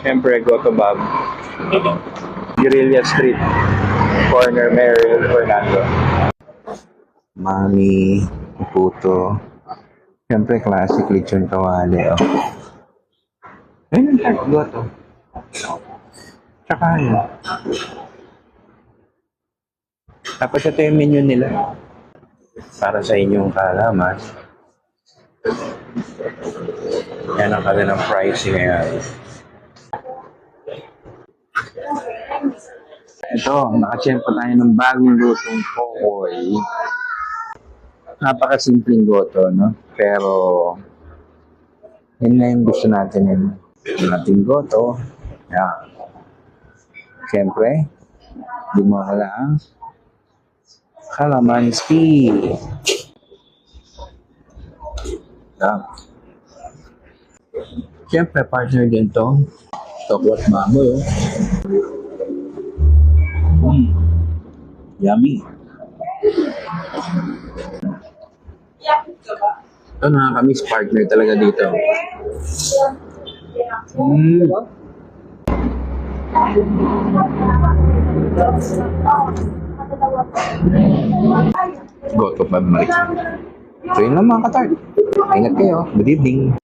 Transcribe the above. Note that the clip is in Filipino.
Siyempre, Goto Bob. Guerrilla Street. Corner Merrill Fernando. Mami, puto. Siyempre, classic lechon kawali. Oh. Ayun ang tart Goto. Tsaka yun. Tapos ito yung menu nila. Para sa inyong kaalaman. Yan ang kanilang pricing ngayon. Ito, nakachempo tayo ng bagong lutong pokoy. Napakasimpleng goto, no? Pero, yun na yung gusto natin yun. Yung ating goto. Yan. Siyempre, mo lang Calamansi. Yan. Siyempre, partner din to. Tokwat baboy, oh. Mm. Yummy. Ito nakakamiss partner talaga dito. Mm. Go to pag Mike. So yun lang mga katard. Ingat kayo. Good evening.